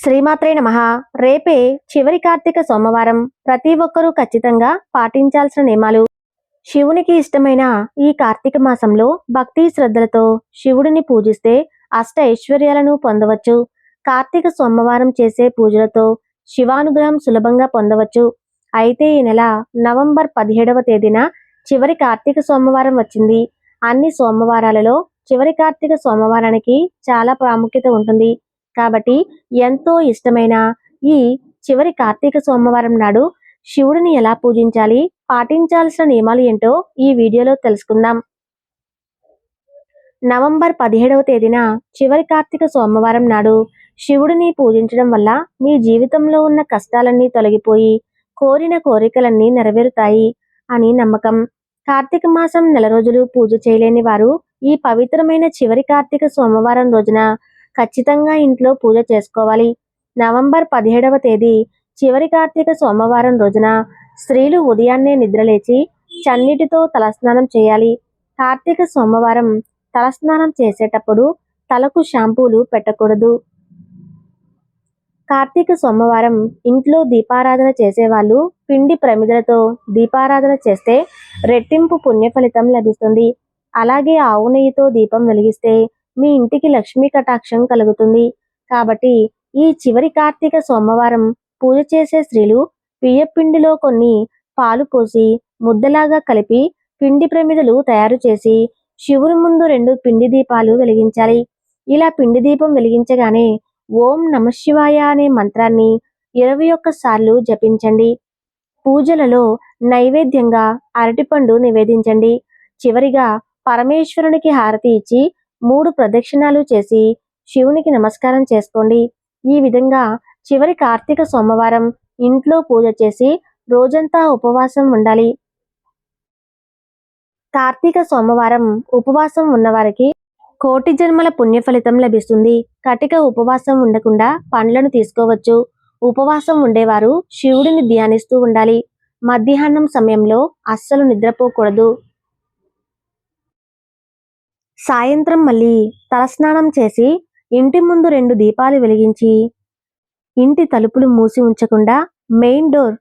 శ్రీమాత్రే నమ. రేపే చివరి కార్తీక సోమవారం ప్రతి ఒక్కరూ ఖచ్చితంగా పాటించాల్సిన నియమాలు. శివునికి ఇష్టమైన ఈ కార్తీక మాసంలో భక్తి శ్రద్ధలతో శివుడిని పూజిస్తే అష్ట ఐశ్వర్యాలను పొందవచ్చు. కార్తీక సోమవారం చేసే పూజలతో శివానుగ్రహం సులభంగా పొందవచ్చు. అయితే ఈ నెల నవంబర్ పదిహేడవ తేదీన చివరి కార్తీక సోమవారం వచ్చింది. అన్ని సోమవారాలలో చివరి కార్తీక సోమవారానికి చాలా ప్రాముఖ్యత ఉంటుంది. కాబట్టి ఎంతో ఇష్టమైన ఈ చివరి కార్తీక సోమవారం నాడు శివుడిని ఎలా పూజించాలి పాటించాల్సిన నియమాలు ఏంటో ఈ వీడియోలో తెలుసుకుందాం. నవంబర్ పదిహేడవ తేదీన చివరి కార్తీక సోమవారం నాడు శివుడిని పూజించడం వల్ల మీ జీవితంలో ఉన్న కష్టాలన్నీ తొలగిపోయి కోరిన కోరికలన్నీ నెరవేరుతాయి అని నమ్మకం. కార్తీక మాసం నెల రోజులు పూజ చేయలేని వారు ఈ పవిత్రమైన చివరి కార్తీక సోమవారం రోజున ఖచ్చితంగా ఇంట్లో పూజ చేసుకోవాలి. నవంబర్ పదిహేడవ తేదీ చివరి కార్తీక సోమవారం రోజున స్త్రీలు ఉదయాన్నే నిద్రలేచి చన్నీటితో తలస్నానం చేయాలి. కార్తీక సోమవారం తలస్నానం చేసేటప్పుడు తలకు షాంపూలు పెట్టకూడదు. కార్తీక సోమవారం ఇంట్లో దీపారాధన చేసేవాళ్ళు పిండి ప్రమిదలతో దీపారాధన చేస్తే రెట్టింపు పుణ్య ఫలితం లభిస్తుంది. అలాగే ఆవు నెయ్యితో దీపం వెలిగిస్తే మీ ఇంటికి లక్ష్మీ కటాక్షం కలుగుతుంది. కాబట్టి ఈ చివరి కార్తీక సోమవారం పూజ చేసే స్త్రీలు బియ్యపిండిలో కొన్ని పాలు పోసి ముద్దలాగా కలిపి పిండి ప్రమిదలు తయారు చేసి శివుని ముందు రెండు పిండి దీపాలు వెలిగించాలి. ఇలా పిండి దీపం వెలిగించగానే ఓం నమశివాయ అనే మంత్రాన్ని ఇరవై ఒక్క సార్లు జపించండి. పూజలలో నైవేద్యంగా అరటిపండు నివేదించండి. చివరిగా పరమేశ్వరునికి హారతి ఇచ్చి మూడు ప్రదక్షిణాలు చేసి శివునికి నమస్కారం చేసుకోండి. ఈ విధంగా చివరి కార్తీక సోమవారం ఇంట్లో పూజ చేసి రోజంతా ఉపవాసం ఉండాలి. కార్తీక సోమవారం ఉపవాసం ఉన్నవారికి కోటి జన్మల పుణ్య ఫలితం లభిస్తుంది. కటిక ఉపవాసం ఉండకుండా పండ్లను తీసుకోవచ్చు. ఉపవాసం ఉండేవారు శివుడిని ధ్యానిస్తూ ఉండాలి. మధ్యాహ్నం సమయంలో అస్సలు నిద్రపోకూడదు. సాయంత్రం మళ్ళీ తలస్నానం చేసి ఇంటి ముందు రెండు దీపాలు వెలిగించి ఇంటి తలుపులు మూసి ఉంచకుండా మెయిన్ డోర్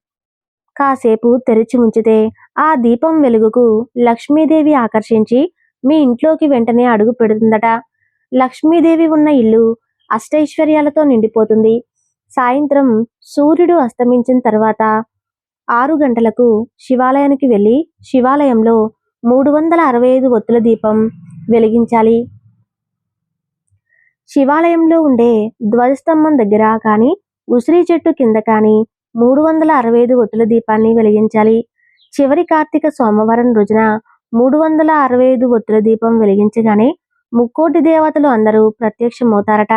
కాసేపు తెరిచి ఉంచితే ఆ దీపం వెలుగుకు లక్ష్మీదేవి ఆకర్షించి మీ ఇంట్లోకి వెంటనే అడుగు పెడుతుందట. లక్ష్మీదేవి ఉన్న ఇల్లు అష్టైశ్వర్యాలతో నిండిపోతుంది. సాయంత్రం సూర్యుడు అస్తమించిన తర్వాత ఆరు గంటలకు శివాలయానికి వెళ్ళి శివాలయంలో మూడు వందల అరవై ఐదు ఒత్తుల దీపం వెలిగించాలి. శివాలయంలో ఉండే ధ్వజస్తంభం దగ్గర కానీ ఉసిరి చెట్టు కింద కానీ మూడు వందల అరవై ఐదు ఒత్తుల దీపాన్ని వెలిగించాలి. చివరి కార్తీక సోమవారం రోజున మూడు వందల అరవై ఐదు ఒత్తుల దీపం వెలిగించగానే ముక్కోటి దేవతలు అందరూ ప్రత్యక్షమవుతారట.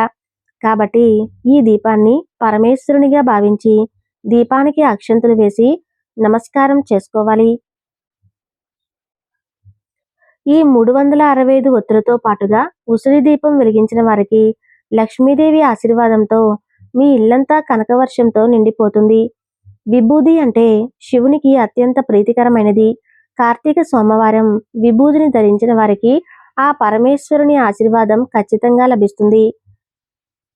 కాబట్టి ఈ దీపాన్ని పరమేశ్వరునిగా భావించి దీపానికి అక్షంతలు వేసి నమస్కారం చేసుకోవాలి. ఈ మూడు వందల అరవై ఐదు ఒత్తులతో పాటుగా ఉసిరి దీపం వెలిగించిన వారికి లక్ష్మీదేవి ఆశీర్వాదంతో మీ ఇల్లంతా కనకవర్షంతో నిండిపోతుంది. విభూది అంటే శివునికి అత్యంత ప్రీతికరమైనది. కార్తీక సోమవారం విభూదిని ధరించిన వారికి ఆ పరమేశ్వరుని ఆశీర్వాదం ఖచ్చితంగా లభిస్తుంది.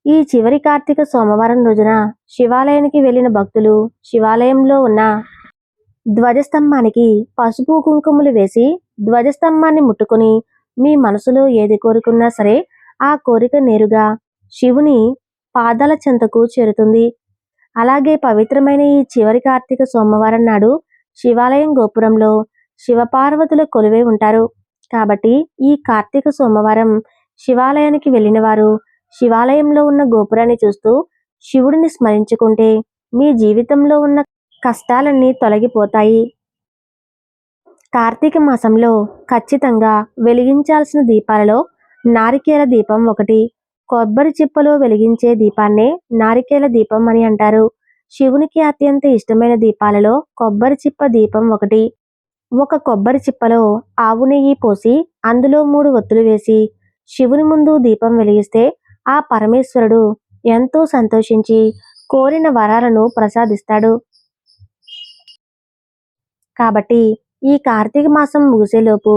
ఈ చివరి కార్తీక సోమవారం రోజున శివాలయానికి వెళ్ళిన భక్తులు శివాలయంలో ఉన్న ధ్వజస్తంభానికి పసుపు కుంకుమలు వేసి ధ్వజస్తంభాన్ని ముట్టుకుని మీ మనసులో ఏది కోరుకున్నా సరే ఆ కోరిక నేరుగా శివుని పాదాల చెంతకు చేరుతుంది. అలాగే పవిత్రమైన ఈ చివరి కార్తీక సోమవారం నాడు శివాలయం గోపురంలో శివపార్వతుల కొలువై ఉంటారు. కాబట్టి ఈ కార్తీక సోమవారం శివాలయానికి వెళ్ళిన వారు శివాలయంలో ఉన్న గోపురాన్ని చూస్తూ శివుడిని స్మరించుకుంటే మీ జీవితంలో ఉన్న కష్టాలన్నీ తొలగిపోతాయి. కార్తీక మాసంలో ఖచ్చితంగా వెలిగించాల్సిన దీపాలలో నారికేల దీపం ఒకటి కొబ్బరి చిప్పలో వెలిగించే దీపాన్నే నారికేల దీపం అని అంటారు. శివునికి అత్యంత ఇష్టమైన దీపాలలో కొబ్బరి చిప్ప దీపం ఒకటి. ఒక కొబ్బరి చిప్పలో ఆవు నెయ్యి పోసి అందులో మూడు ఒత్తులు వేసి శివుని ముందు దీపం వెలిగిస్తే ఆ పరమేశ్వరుడు ఎంతో సంతోషించి కోరిన వరాలను ప్రసాదిస్తాడు. కాబట్టి ఈ కార్తీక మాసం ముగిసేలోపు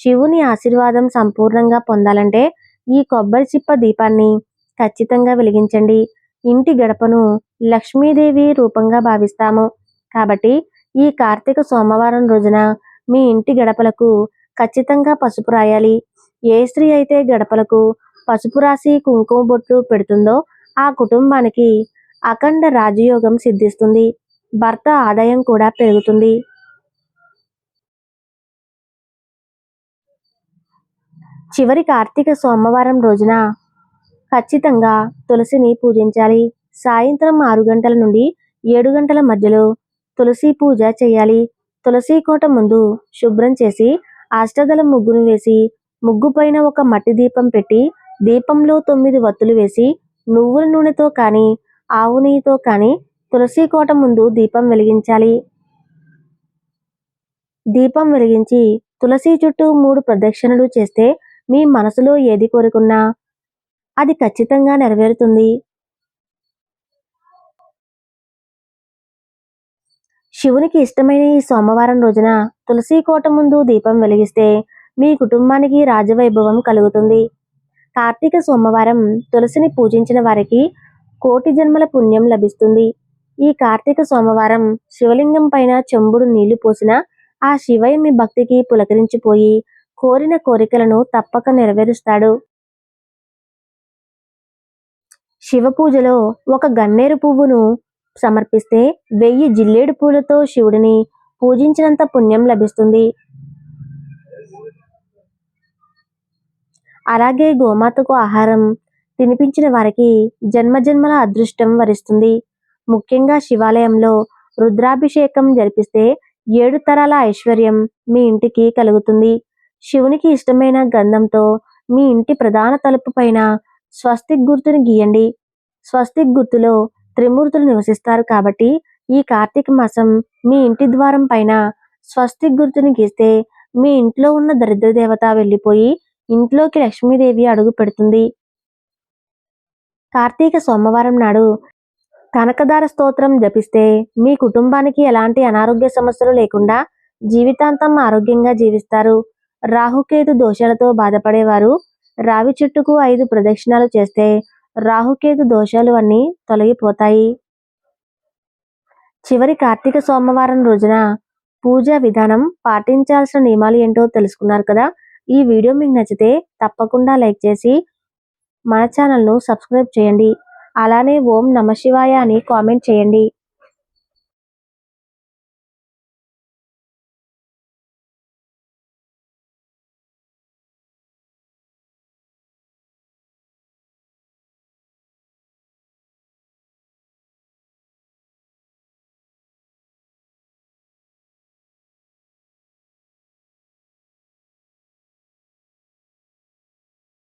శివుని ఆశీర్వాదం సంపూర్ణంగా పొందాలంటే ఈ కొబ్బరి చిప్ప దీపాన్ని ఖచ్చితంగా వెలిగించండి. ఇంటి గడపను లక్ష్మీదేవి రూపంగా భావిస్తాము. కాబట్టి ఈ కార్తీక సోమవారం రోజున మీ ఇంటి గడపలకు ఖచ్చితంగా పసుపు రాయాలి. ఏ స్త్రీ అయితే గడపలకు పసుపు రాసి కుంకుమ బొట్టు పెడుతుందో ఆ కుటుంబానికి అఖండ రాజయోగం సిద్ధిస్తుంది. భర్త ఆదాయం కూడా పెరుగుతుంది. చివరి కార్తీక సోమవారం రోజున ఖచ్చితంగా తులసిని పూజించాలి. సాయంత్రం ఆరు గంటల నుండి ఏడు గంటల మధ్యలో తులసి పూజ చేయాలి. తులసి కోట ముందు శుభ్రం చేసి అష్టదల ముగ్గును వేసి ముగ్గు పైన ఒక మట్టి దీపం పెట్టి దీపంలో తొమ్మిది వత్తులు వేసి నువ్వుల నూనెతో కానీ ఆవు నెయ్యితో కానీ తులసి కోట ముందు దీపం వెలిగించాలి. దీపం వెలిగించి తులసి చుట్టూ మూడు ప్రదక్షిణలు చేస్తే మీ మనసులో ఏది కోరుకున్నా అది ఖచ్చితంగా నెరవేరుతుంది. శివునికి ఇష్టమైన ఈ సోమవారం రోజున తులసి కోట ముందు దీపం వెలిగిస్తే మీ కుటుంబానికి రాజవైభవం కలుగుతుంది. కార్తీక సోమవారం తులసిని పూజించిన వారికి కోటి జన్మల పుణ్యం లభిస్తుంది. ఈ కార్తీక సోమవారం శివలింగం పైన చెంబుడు నీళ్ళు పోసిన ఆ శివయ్య మీ భక్తికి పులకరించిపోయి కోరిన కోరికలను తప్పక నెరవేరుస్తాడు. శివ పూజలో ఒక గన్నేరు పువ్వును సమర్పిస్తే వెయ్యి జిల్లేడు పూలతో శివుడిని పూజించినంత పుణ్యం లభిస్తుంది. అలాగే గోమాతకు ఆహారం తినిపించిన వారికి జన్మజన్మల అదృష్టం వరిస్తుంది. ముఖ్యంగా శివాలయంలో రుద్రాభిషేకం జరిపిస్తే ఏడు తరాల ఐశ్వర్యం మీ ఇంటికి కలుగుతుంది. శివునికి ఇష్టమైన గంధంతో మీ ఇంటి ప్రధాన తలుపు పైన స్వస్తిక్ గుర్తుని గీయండి. స్వస్తిక్ గుర్తులో త్రిమూర్తులు నివసిస్తారు కాబట్టి ఈ కార్తీక మాసం మీ ఇంటి ద్వారం పైన స్వస్తిక్ గుర్తుని గీస్తే మీ ఇంట్లో ఉన్న దరిద్ర దేవత వెళ్ళిపోయి ఇంట్లోకి లక్ష్మీదేవి అడుగు పెడుతుంది. కార్తీక సోమవారం నాడు కనకదార స్తోత్రం జపిస్తే మీ కుటుంబానికి ఎలాంటి అనారోగ్య సమస్యలు లేకుండా జీవితాంతం ఆరోగ్యంగా జీవిస్తారు. రాహుకేతు దోషాలతో బాధపడేవారు రావి చెట్టుకు ఐదు ప్రదక్షిణాలు చేస్తే రాహుకేతు దోషాలు అన్నీ తొలగిపోతాయి. చివరి కార్తీక సోమవారం రోజున పూజా విధానం పాటించాల్సిన నియమాలు ఏంటో తెలుసుకున్నారు కదా? ఈ వీడియో మీకు నచ్చితే తప్పకుండా లైక్ చేసి మన ఛానల్ను సబ్స్క్రైబ్ చేయండి. అలానే ఓం నమ శివాయ అని కామెంట్ చేయండి.